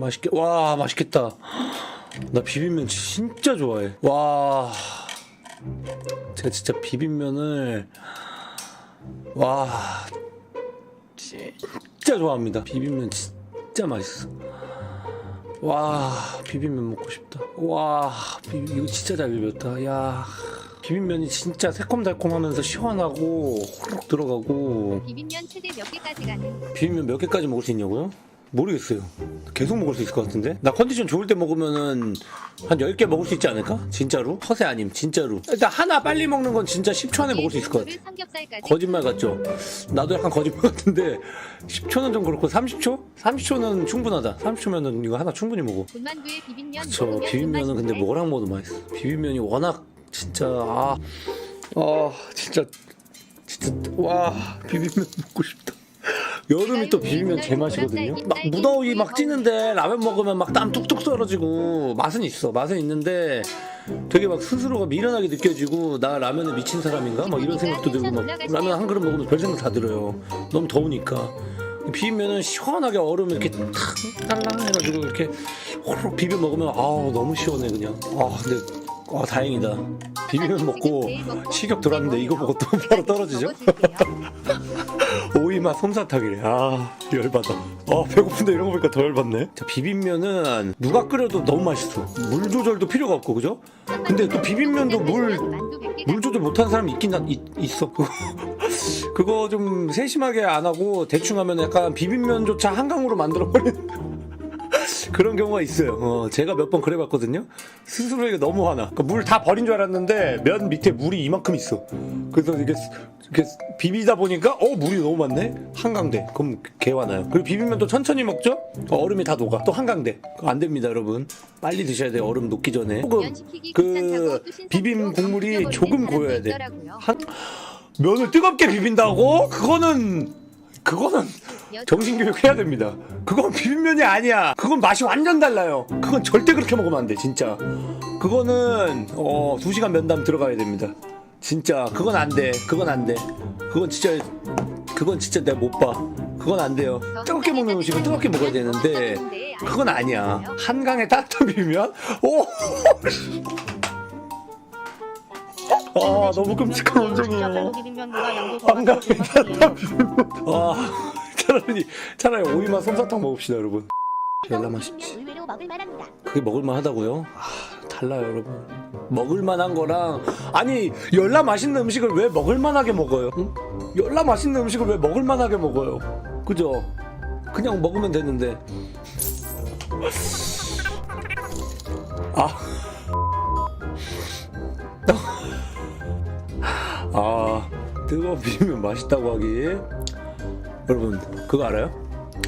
맛있게 와 맛있겠다. 나 비빔면 진짜 좋아해. 와. 제가 진짜 비빔면을 와. 진짜 좋아합니다. 비빔면 진짜 맛있어. 와 비빔면 먹고 싶다. 와 비, 이거 진짜 잘 비볐다. 야. 비빔면이 진짜 새콤달콤하면서 시원하고 호록 들어가고. 비빔면 최대 몇 개까지 가는 비빔면 몇 개까지 먹을 수 있냐고요? 모르겠어요. 계속 먹을 수 있을 것 같은데? 나 컨디션 좋을 때 먹으면은 한 10개 먹을 수 있지 않을까? 진짜로? 허세 아님, 진짜로. 일단 하나 빨리 먹는 건 진짜 10초 안에 먹을 수 있을 것 같아. 거짓말 같죠? 나도 약간 거짓말 같은데 10초는 좀 그렇고 30초? 30초는 충분하다. 30초면은 이거 하나 충분히 먹어. 먹으면 비빔면은 근데 뭐랑 먹어도 맛있어. 비빔면이 워낙 진짜 아, 아 진짜 진짜 와 비빔면 먹고 싶다. 여름이 또 비빔면 제맛이거든요. 막 무더위 막 찌는데 라면 먹으면 막 땀 뚝뚝 썰어지고 맛은 있어. 맛은 있는데 되게 막 스스로가 미련하게 느껴지고 나 라면에 미친 사람인가? 막 이런 생각도 들고 막 라면 한 그릇 먹으면 별 생각 다 들어요. 너무 더우니까. 비빔면은 시원하게 얼음 이렇게 탁 딸랑 해가지고 이렇게 호록 비벼 먹으면 아우 너무 시원해 그냥. 아 근데 아 다행이다. 비빔면 먹고 식욕 들어왔는데 이거 보고 또 바로 떨어지죠? 오이 맛 솜사탕이래. 아 열받아. 아 배고픈데 이런 거 보니까 더 열받네. 자 비빔면은 누가 끓여도 너무 맛있어. 물 조절도 필요가 없고 그죠? 근데 또 비빔면도 물 물 조절 못하는 사람이 있긴 한- 있, 있어. 그거 좀 세심하게 안 하고 대충 하면 약간 비빔면조차 한강으로 만들어버리는 그런 경우가 있어요. 어, 제가 몇 번 그래봤거든요. 스스로에게 너무 화나. 물다 버린 줄 알았는데 면 밑에 물이 이만큼 있어. 그래서 이게, 이렇게 비비다 보니까 어 물이 너무 많네. 한강대. 그럼 개 화나요. 그리고 비빔면 또 천천히 먹죠. 어, 얼음이 다 녹아. 또 한강대. 안 됩니다, 여러분. 빨리 드셔야 돼요. 얼음 녹기 전에. 조금 그 비빔 국물이 조금 고여야 돼. 한 면을 뜨겁게 비빈다고? 그거는 그거는 정신교육 해야 됩니다. 그건 비빔면이 아니야. 그건 맛이 완전 달라요. 그건 절대 그렇게 먹으면 안 돼, 진짜. 그거는 어, 2시간 면담 들어가야 됩니다. 진짜 그건 안 돼. 그건 안 돼. 그건 진짜 그건 진짜 내가 못 봐. 그건 안 돼요. 뜨겁게 먹는 음식은 뜨겁게 먹어야 되는데 그건 아니야. 한강에 따뜻한 비빔면? 오! 아, 너무 끔찍한 원정이에요. 한강에 따뜻한 비빔면. 아, 차라리 차라리 오이만 솜사탕 먹읍시다, 여러분. 열나 맛있지. 의외로 먹을 만합니다. 그게 먹을만하다고요? 아, 달라요, 여러분. 먹을만한 거랑 아니 열나 맛있는 음식을 왜 먹을만하게 먹어요? 응? 열나 맛있는 음식을 왜 먹을만하게 먹어요? 그죠? 그냥 먹으면 되는데. 아. 아, 뜨거운 비빔면 맛있다고 하기. 여러분, 그거 알아요?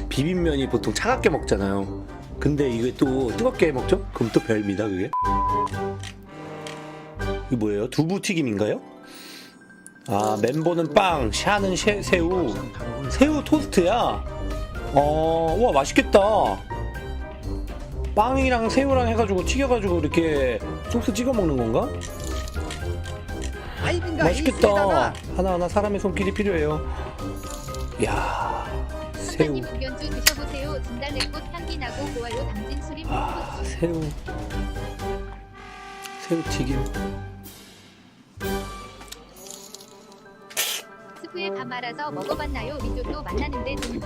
비빔면이 보통 차갑게 먹잖아요. 근데 이게 또 뜨겁게 먹죠? 그럼 또 별미다, 그게. 이게 뭐예요? 두부 튀김인가요? 아, 멤버는 빵, 샤는 쉐, 새우. 새우 토스트야? 어, 우와, 맛있겠다. 빵이랑 새우랑 해가지고 튀겨가지고 이렇게 소스 찍어 먹는 건가? 맛있겠다. 하나하나 사람의 손길이 필요해요. 이야, 새우. 사장님 북연주 드셔보세요. 진달래꽃 향기 나고 고와요. 당진 수림 아, 새우. 새우 튀김. 스프에 밥 말아서 먹어봤나요? 리조또 만나는데 좀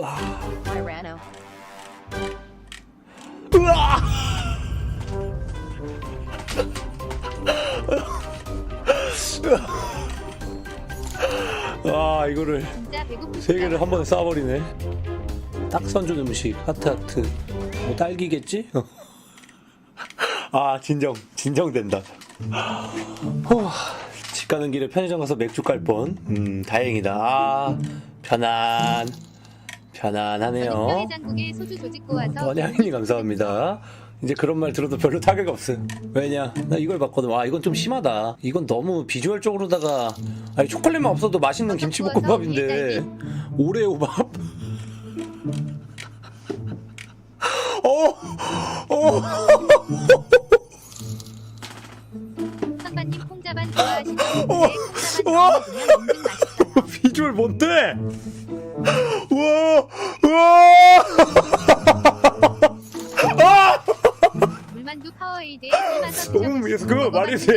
으아! 아, 이거를. 세 개를 한 번에 쏴버리네. 딱 선준 음식, 하트 하트. 뭐 딸기겠지? 아, 진정, 진정된다. 후, 집 가는 길에 편의점 가서 맥주 깔 뻔. 음, 다행이다. 아, 편안. 편안하네요. 소주 조직고 와서 번양이님 감사합니다. 이제 그런 말 들어도 별로 타격 없어요. 왜냐? 나 이걸 봤거든. 와 이건 좀 심하다. 이건 너무 비주얼적으로다가 아니 초콜릿만 없어도 맛있는 김치볶음밥인데 오레오밥? 어, 어, 선반님 콩자반 좋아하시는 어, 분인데 와. 콩자반 넣으면 은근 맛있어요. 비주얼 뭔데? 우와, 우와, 물만두 파워에이드에 삶아서 너무 예스, 그거 말이지.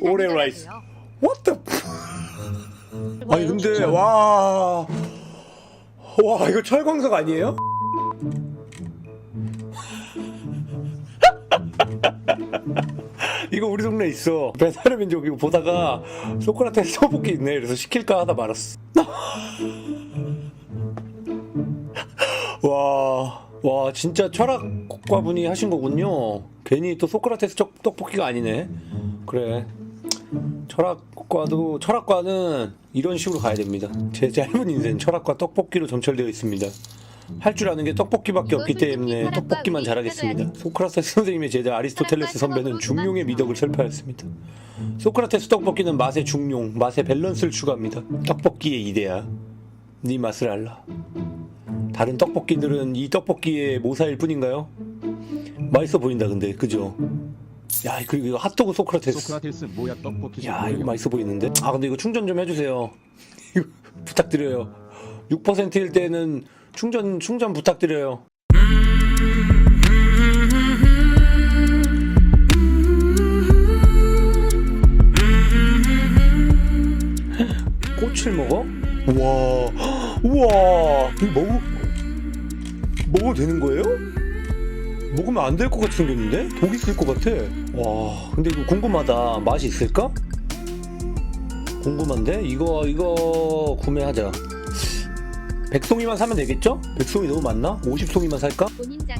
오레오 아니더라고요. 라이스. what the? 아니 근데 와, 와 이거 철광석 아니에요? 이거 우리 동네 있어. 배사르민 족 이거 보다가 소크라테스 떡볶이 있네. 그래서 시킬까 하다 말았어. 와, 와 진짜 철학과 분이 하신 거군요. 괜히 또 소크라테스 떡- 떡볶이가 아니네. 그래. 철학과도 철학과는 이런 식으로 가야 됩니다. 제 짧은 인생 철학과 떡볶이로 점철되어 있습니다. 할 줄 아는 게 떡볶이밖에 없기 때문에 떡볶이만 잘하겠습니다. 소크라테스 선생님의 제자 아리스토텔레스 선배는 중용의 미덕을 설파했습니다. 소크라테스 떡볶이는 맛의 중용, 맛의 밸런스를 추구합니다. 떡볶이의 이데아, 네 맛을 알라. 다른 떡볶이들은 이 떡볶이의 모사일 뿐인가요? 맛있어 보인다 근데. 그죠? 야 그리고 이거 핫도그 소크라테스. 소크라테스 모야 떡볶이 야 이거 맛있어 보이는데? 아 근데 이거 충전 좀 해주세요. 부탁드려요. 6%일 때는 충전 충전 부탁드려요. 꽃을 먹어? 우와. 우와. 이거 먹어 먹어도 되는 거예요? 먹으면 안 될 것 같이 생겼는데? 독 있을 것 같아. 와, 근데 이거 궁금하다. 맛이 있을까? 궁금한데? 이거, 이거 구매하자. 100송이만 사면 되겠죠? 100송이 너무 많나? 50송이만 살까? 본인장에 고백